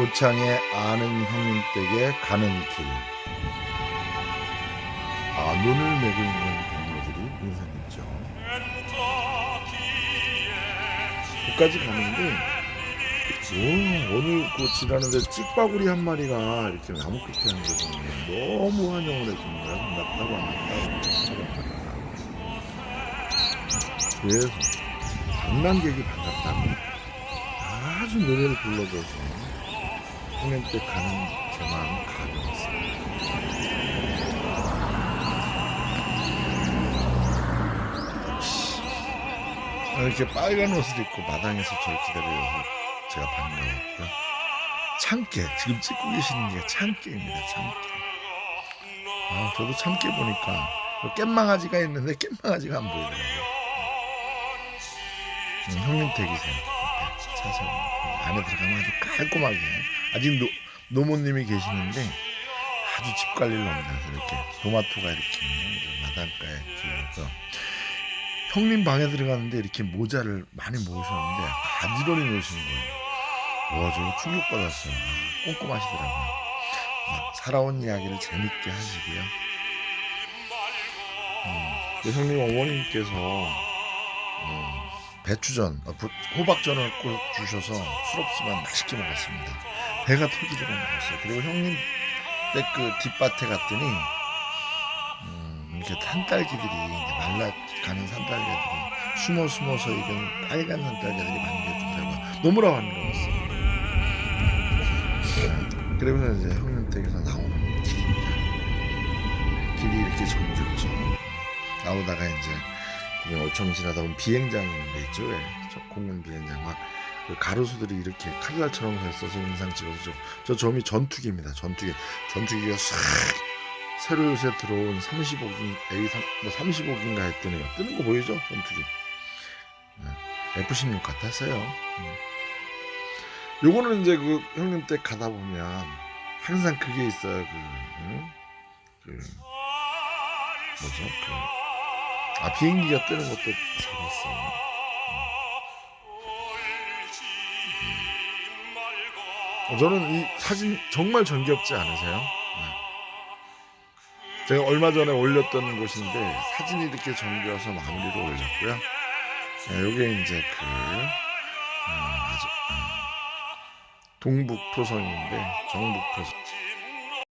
고창의 아는 형님 댁에 가는 길. 아, 눈을 메고 있는 동료들이 인상 있죠. 거기까지 가는데, 오, 어느 그 지나는데 찍바구리 한 마리가 이렇게 나무 끝에 앉아서 너무 환영을 해주는 거야. 반갑다고 반갑다고. 그래서 관람객이 반갑다고 아주 노래를 불러줘서 공연 때 가는 제 마음이 가벼웠어요. 이렇게 빨간 옷을 입고 마당에서 저를 기다려서 제가 반가웠고요. 참깨, 지금 찍고 계시는 게 참깨입니다, 참깨. 아, 저도 참깨 보니까 깻망아지가 있는데 깻망아지가 안 보이더라고요. 음, 형님 댁이세요. 차서 안에 들어가면 아주 깔끔하게 아직 노, 노모님이 계시는데 아주 집 관리를 잘해서 이렇게 토마토가 이렇게 마당가에 지어서 형님 방에 들어갔는데 이렇게 모자를 많이 모으셨는데 가지런히 놓으시는 거예요. 와, 저 충격받았어요. 아, 꼼꼼하시더라고요. 아, 살아온 이야기를 재밌게 하시고요. 음, 그 형님 어머님께서 음, 배추전, 어, 부- 호박전을 꼭 주셔서 술없지만 맛있게 먹었습니다. 배가 터지도록 먹었어요. 그리고 형님 댁 그 뒷밭에 갔더니 음, 이렇게 산딸기들이 말라가는 산딸기들이 숨어 숨어서 익은 빨간 산딸기들이 만들어주더라고요. 너무나 반가웠어요. 네. 그러면서 이제 형님 댁에서 나오는 길입니다. 길이 이렇게 정겹죠. 나오다가 이제 어청 지나다 보면 비행장이 있는데 있죠. 왜? 저 공군 비행장 막그 가로수들이 이렇게 칼날처럼 있어서 인상 찍어서 저, 저 점이 전투기입니다. 전투기. 전투기가 싹 새로 요새 들어온 35기 A 3, 뭐 35기인가 했더니 뜨는 거 보이죠? 전투기. 네. F16 같았어요. 음. 요거는 이제 그 형님 댁 가다 보면 항상 그게 있어요. 그, 응? 그 뭐죠? 그, 아 비행기가 뜨는 것도 잡았어요. 어, 저는 이 사진 정말 정겹지 않으세요? 네. 제가 얼마 전에 올렸던 곳인데 사진이 이렇게 정겨서 마무리로 올렸고요. 네, 요게 이제 그 음, 음, 동북 토성인데 정북 토성